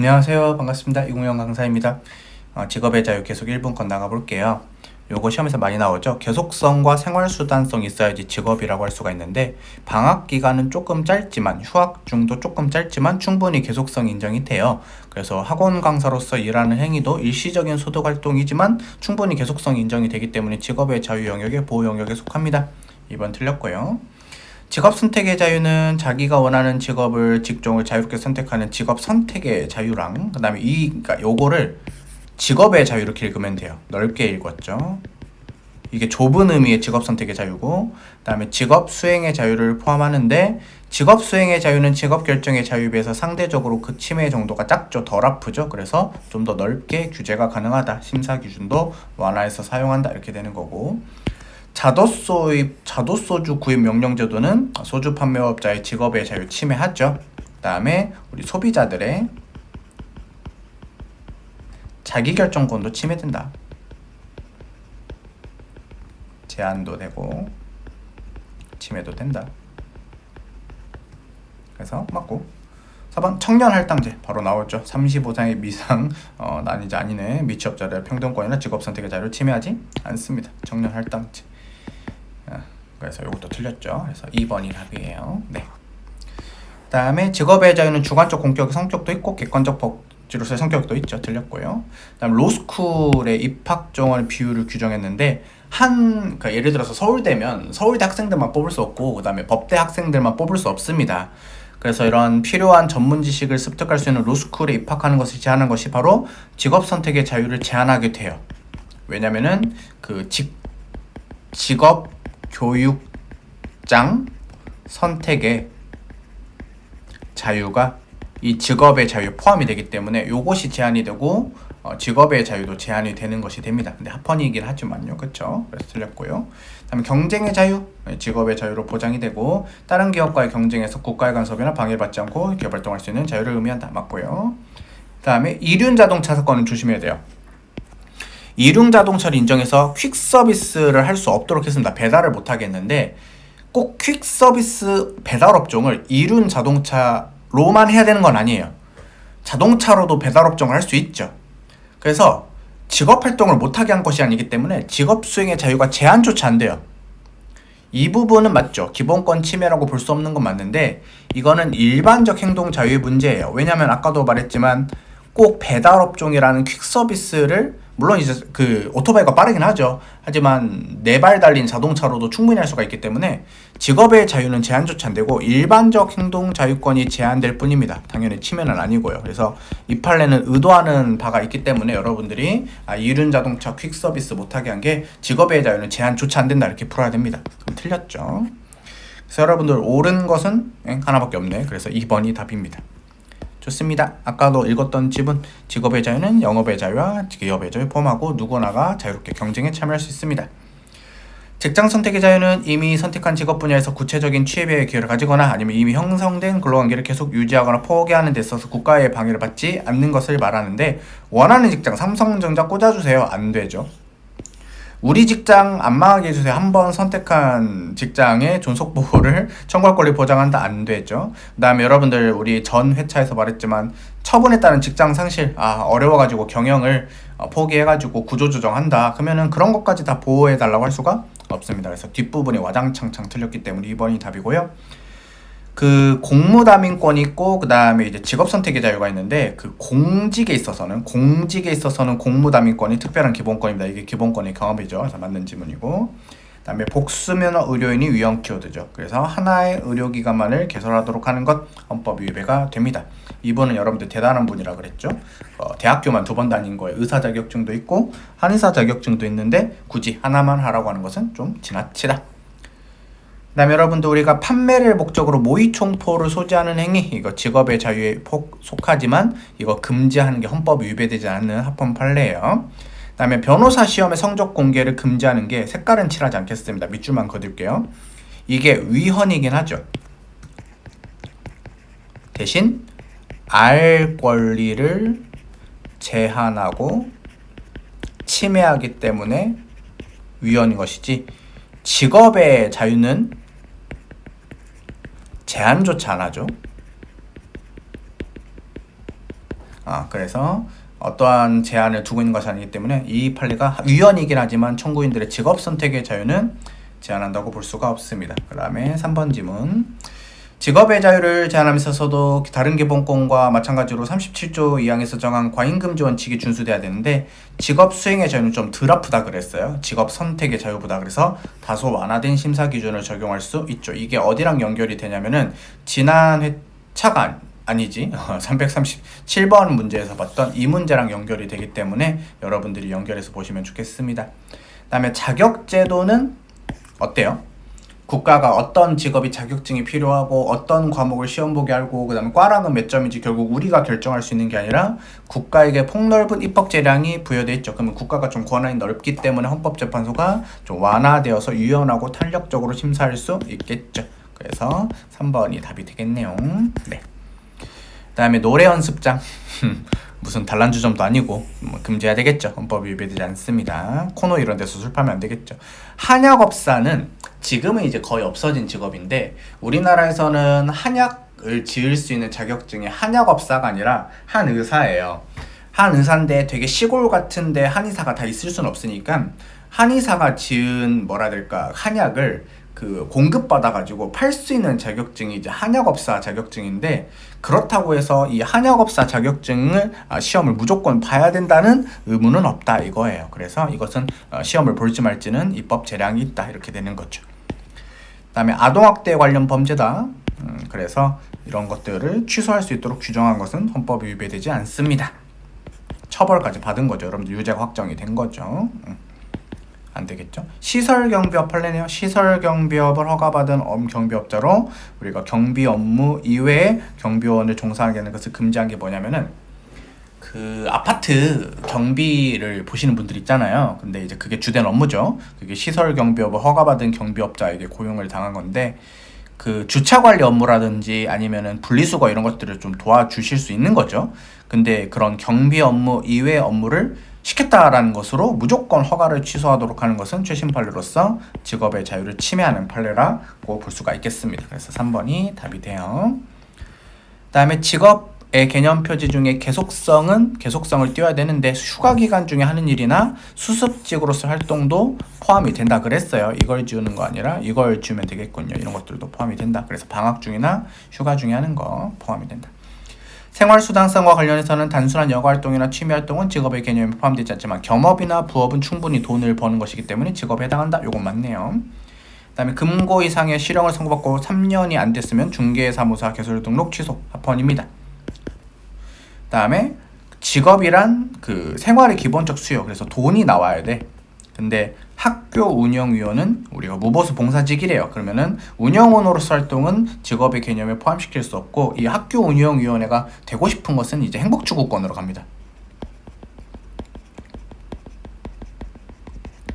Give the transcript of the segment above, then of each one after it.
안녕하세요. 반갑습니다. 이공영 강사입니다. 어, 직업의 자유 계속 1분 건 나가 볼게요. 요거 시험에서 많이 나오죠. 계속성과 생활수단성이 있어야지 직업이라고 할 수가 있는데 방학 기간은 조금 짧지만 휴학 중도 조금 짧지만 충분히 계속성 인정이 돼요. 그래서 학원 강사로서 일하는 행위도 일시적인 소득 활동이지만 충분히 계속성 인정이 되기 때문에 직업의 자유 영역에 보호 영역에 속합니다. 2번 틀렸고요. 직업 선택의 자유는 자기가 원하는 직업을 직종을 자유롭게 선택하는 직업 선택의 자유랑 그다음에 이 그러니까 요거를 직업의 자유 이렇게 읽으면 돼요. 넓게 읽었죠. 이게 좁은 의미의 직업 선택의 자유고 그다음에 직업 수행의 자유를 포함하는데 직업 수행의 자유는 직업 결정의 자유에 비해서 상대적으로 그 침해 정도가 작죠. 덜 아프죠. 그래서 좀 더 넓게 규제가 가능하다. 심사 기준도 완화해서 사용한다. 이렇게 되는 거고 자도소입 자도소주 구입 명령 제도는 소주 판매업자의 직업의 자유 침해하죠. 그다음에 우리 소비자들의 자기결정권도 침해된다. 제한도 되고 침해도 된다. 그래서 맞고 4번 청년 할당제 바로 나오죠. 35歳 미상 어, 난이자 아니네 미취업자들의 평등권이나 직업 선택의 자유를 침해하지 않습니다. 청년 할당제. 아, 그래서 이것도 틀렸죠. 그래서 2번이 답이에요. 네. 그다음에 직업의 자유는 주관적 공격 성격도 있고 객관적 법지로서의 성격도 있죠. 틀렸고요. 그다음 로스쿨의 입학 정원 비율을 규정했는데 한 그러니까 예를 들어서 서울대면 서울대 학생들만 뽑을 수 없고 그다음에 법대 학생들만 뽑을 수 없습니다. 그래서 이런 필요한 전문 지식을 습득할 수 있는 로스쿨에 입학하는 것을 제한한 것이 바로 직업 선택의 자유를 제한하게 돼요. 왜냐면은 그 직, 직업 교육장 선택의 자유가 이 직업의 자유 포함이 되기 때문에 요것이 제한이 되고 어, 직업의 자유도 제한이 되는 것이 됩니다. 근데 합헌이긴 하지만요. 그렇죠? 그래서 틀렸고요. 다음에 경쟁의 자유, 네, 직업의 자유로 보장이 되고 다른 기업과의 경쟁에서 국가의 간섭이나 방해를 받지 않고 개발동할 수 있는 자유를 의미한다. 맞고요. 다음에 이륜 자동차 사건은 조심해야 돼요. 이륜 자동차를 인정해서 퀵 서비스를 할 수 없도록 했습니다. 배달을 못 하겠는데 꼭 퀵 서비스 배달 업종을 이륜 자동차로만 해야 되는 건 아니에요. 자동차로도 배달 업종을 할 수 있죠. 그래서 직업 활동을 못하게 한 것이 아니기 때문에 직업 수행의 자유가 제한조차 안 돼요. 이 부분은 맞죠. 기본권 침해라고 볼 수 없는 건 맞는데 이거는 일반적 행동 자유의 문제예요. 왜냐하면 아까도 말했지만 꼭 배달 업종이라는 퀵 서비스를 물론 이제 그 오토바이가 빠르긴 하죠. 하지만 네 발 달린 자동차로도 충분히 할 수가 있기 때문에 직업의 자유는 제한조차 안 되고 일반적 행동 자유권이 제한될 뿐입니다. 당연히 침해는 아니고요. 그래서 이 판례는 의도하는 바가 있기 때문에 여러분들이 아, 이륜 자동차 퀵 서비스 못하게 한 게 직업의 자유는 제한조차 안 된다 이렇게 풀어야 됩니다. 그럼 틀렸죠. 그래서 여러분들 옳은 것은 하나밖에 없네. 그래서 2번이 답입니다. 좋습니다. 아까도 읽었던 집은 직업의 자유는 영업의 자유와 기업의 자유 포함하고 누구나가 자유롭게 경쟁에 참여할 수 있습니다. 직장 선택의 자유는 이미 선택한 직업 분야에서 구체적인 취업의 기회를 가지거나 아니면 이미 형성된 근로관계를 계속 유지하거나 포기하는 데 있어서 국가의 방해를 받지 않는 것을 말하는데 원하는 직장 삼성전자 꽂아주세요. 안 되죠. 우리 직장 안 망하게 해주세요. 한 번 선택한 직장의 존속 보호를 청구할 권리 보장한다 안 되죠. 그다음에 여러분들 우리 전 회차에서 말했지만 처분에 따른 직장 상실 아 어려워가지고 경영을 어, 포기해가지고 구조조정한다. 그러면은 그런 것까지 다 보호해 달라고 할 수가 없습니다. 그래서 뒷부분이 와장창창 틀렸기 때문에 2번이 답이고요. 그 공무담인권이 있고 그 다음에 이제 직업 선택의 자유가 있는데 그 공직에 있어서는 공직에 있어서는 공무담인권이 특별한 기본권입니다. 이게 기본권의 경험이죠. 그래서 맞는 지문이고 그다음에 복수면허 의료인이 위험 키워드죠. 그래서 하나의 의료기관만을 개설하도록 하는 것 헌법 위배가 됩니다. 이분은 여러분들 대단한 분이라 그랬죠. 어, 대학교만 두 번 다닌 거에 의사 자격증도 있고 한의사 자격증도 있는데 굳이 하나만 하라고 하는 것은 좀 지나치다. 그다음에 여러분들 우리가 판매를 목적으로 모의총포를 소지하는 행위 이거 직업의 자유에 속하지만 이거 금지하는 게 헌법 위배되지 않는 합헌 판례예요. 그다음에 변호사 시험의 성적 공개를 금지하는 게 색깔은 칠하지 않겠습니다. 밑줄만 그을게요. 이게 위헌이긴 하죠. 대신 알 권리를 제한하고 침해하기 때문에 위헌인 것이지 직업의 자유는 제한조차 안 하죠. 아, 그래서 어떠한 제한을 두고 있는 것이 아니기 때문에 이 판례가 위헌이긴 하지만 청구인들의 직업 선택의 자유는 제한한다고 볼 수가 없습니다. 그 다음에 3번 지문. 직업의 자유를 제한함에 있어서도 다른 기본권과 마찬가지로 37조 2항에서 정한 과잉금지 원칙이 준수돼야 되는데 직업 수행의 자유는 좀 덜 아프다 그랬어요. 직업 선택의 자유보다 그래서 다소 완화된 심사 기준을 적용할 수 있죠. 이게 어디랑 연결이 되냐면은 지난 회차가 아니지 337번 문제에서 봤던 이 문제랑 연결이 되기 때문에 여러분들이 연결해서 보시면 좋겠습니다. 그다음에 자격 제도는 어때요? 국가가 어떤 직업이 자격증이 필요하고 어떤 과목을 시험 보게 하고 그다음에 과랑은 몇 점인지 결국 우리가 결정할 수 있는 게 아니라 국가에게 폭넓은 입법 재량이 부여돼 있죠. 그러면 국가가 좀 권한이 넓기 때문에 헌법재판소가 좀 완화되어서 유연하고 탄력적으로 심사할 수 있겠죠. 그래서 3번이 답이 되겠네요. 네. 그다음에 노래 연습장 무슨 단란주점도 아니고 뭐 금지해야 되겠죠. 헌법이 위배되지 않습니다. 코너 이런 데서 술파면 안 되겠죠. 한약업사는 지금은 이제 거의 없어진 직업인데 우리나라에서는 한약을 지을 수 있는 자격증이 한약업사가 아니라 한의사예요. 한의사인데 되게 시골 같은데 한의사가 다 있을 수는 없으니까 한의사가 지은 뭐라 될까 한약을 그 공급받아가지고 팔 수 있는 자격증이 이제 한약업사 자격증인데 그렇다고 해서 이 한약업사 자격증을 아, 시험을 무조건 봐야 된다는 의무는 없다 이거예요. 그래서 이것은 어, 시험을 볼지 말지는 입법 재량이 있다 이렇게 되는 거죠. 그다음에 아동학대 관련 범죄다. 음, 그래서 이런 것들을 취소할 수 있도록 규정한 것은 헌법이 위배되지 않습니다. 처벌까지 받은 거죠. 여러분들 유죄가 확정이 된 거죠. 음. 안 되겠죠. 시설 경비업 할래네요. 시설 경비업을 허가받은 엄 경비업자로 우리가 경비 업무 이외에 경비원을 종사하게 하는 것을 금지한 게 뭐냐면은 그 아파트 경비를 보시는 분들 있잖아요. 근데 이제 그게 주된 업무죠. 그게 시설 경비업을 허가받은 경비업자에게 고용을 당한 건데 그 주차 관리 업무라든지 아니면은 분리수거 이런 것들을 좀 도와주실 수 있는 거죠. 근데 그런 경비 업무 이외 업무를 시켰다라는 것으로 무조건 허가를 취소하도록 하는 것은 최신 판례로서 직업의 자유를 침해하는 판례라고 볼 수가 있겠습니다. 그래서 3번이 답이 돼요. 그다음에 직업의 개념 표지 중에 계속성은 계속성을 띄워야 되는데 휴가 기간 중에 하는 일이나 수습직으로서 활동도 포함이 된다 그랬어요. 이걸 지우는 거 아니라 이걸 지우면 되겠군요. 이런 것들도 포함이 된다. 그래서 방학 중이나 휴가 중에 하는 거 포함이 된다. 생활수당성과 관련해서는 단순한 여가활동이나 취미활동은 직업의 개념에 포함되지 않지만 겸업이나 부업은 충분히 돈을 버는 것이기 때문에 직업에 해당한다. 요건 맞네요. 그 다음에 금고 이상의 실형을 선고받고 3년이 안 됐으면 중개사무사 개설 등록 취소 합헌입니다. 그 다음에 직업이란 그 생활의 기본적 수요. 그래서 돈이 나와야 돼. 근데 학교 운영위원은 우리가 무보수 봉사직이래요. 그러면은 운영원으로서 활동은 직업의 개념에 포함시킬 수 없고 이 학교 운영위원회가 되고 싶은 것은 이제 행복추구권으로 갑니다.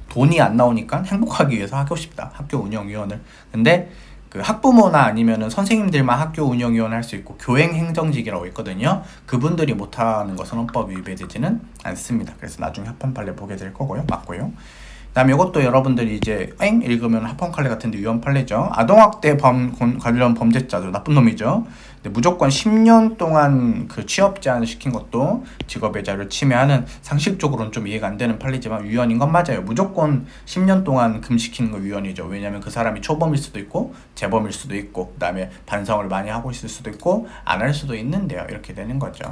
돈이 안 나오니까 행복하기 위해서 하고 싶다. 학교 운영위원을. 근데 그 학부모나 아니면은 선생님들만 학교 운영위원 할 수 있고 교행 행정직이라고 있거든요. 그분들이 못하는 것은 헌법 위배되지는 않습니다. 그래서 나중에 합헌 판례 보게 될 거고요. 맞고요. 그다음에 이것도 여러분들이 이제 엥 읽으면 합헌 판례 같은데 위헌 판례죠. 아동학대 범 관련 범죄자들 나쁜 놈이죠. 근데 무조건 10년 동안 그 취업 제한을 시킨 것도 직업의 자유를 침해하는 상식적으로는 좀 이해가 안 되는 판례지만 위헌인 건 맞아요. 무조건 10년 동안 금시키는 거 위헌이죠. 왜냐하면 그 사람이 초범일 수도 있고 재범일 수도 있고 그다음에 반성을 많이 하고 있을 수도 있고 안 할 수도 있는데요. 이렇게 되는 거죠.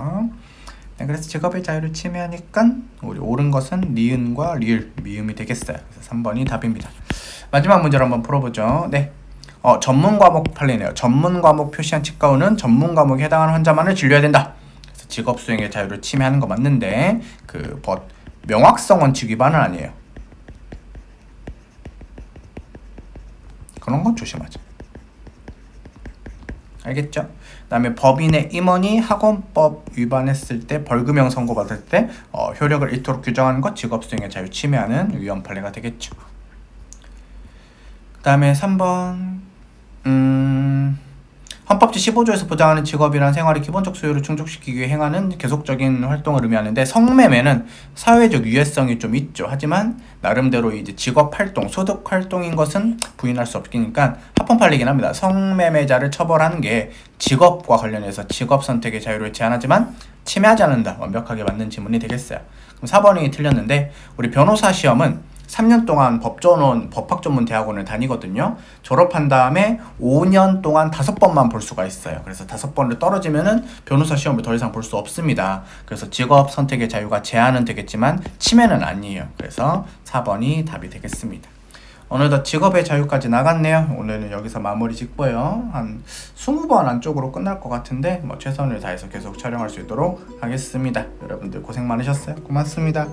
네, 그래서 직업의 자유를 침해하니까 우리 옳은 것은 니은과 리을, 미음이 되겠어요. 그래서 3번이 답입니다. 마지막 문제를 한번 풀어보죠. 네. 어, 전문 과목 판례네요. 전문 과목 표시한 치과의는 전문 과목에 해당하는 환자만을 진료해야 된다. 그래서 직업 수행의 자유를 침해하는 거 맞는데 그 법, 명확성 원칙 위반은 아니에요. 그런 건 조심하자. 알겠죠? 그다음에 법인의 임원이 학원법 위반했을 때 벌금형 선고받을 때 어, 효력을 잃도록 규정하는 것 직업수행의 자유 침해하는 위헌 판례가 되겠죠. 그다음에 3번 음, 헌법 제 15조에서 보장하는 직업이란 생활의 기본적 수요를 충족시키기 위해 행하는 계속적인 활동을 의미하는데 성매매는 사회적 유해성이 좀 있죠. 하지만 나름대로 이제 직업 활동, 소득 활동인 것은 부인할 수 없으니까 합헌팔리긴 합니다. 성매매자를 처벌하는 게 직업과 관련해서 직업 선택의 자유를 제한하지만 침해하지 않는다. 완벽하게 맞는 지문이 되겠어요. 그럼 4번이 틀렸는데 우리 변호사 시험은 3년 동안 법전원 법학전문대학원을 다니거든요. 졸업한 다음에 5년 동안 다섯 번만 볼 수가 있어요. 그래서 다섯 번을 떨어지면은 변호사 시험을 더 이상 볼 수 없습니다. 그래서 직업 선택의 자유가 제한은 되겠지만 침해는 아니에요. 그래서 4번이 답이 되겠습니다. 어느덧 직업의 자유까지 나갔네요. 오늘은 여기서 마무리 짓고요. 한 20번 안쪽으로 끝날 것 같은데 뭐 최선을 다해서 계속 촬영할 수 있도록 하겠습니다. 여러분들 고생 많으셨어요. 고맙습니다.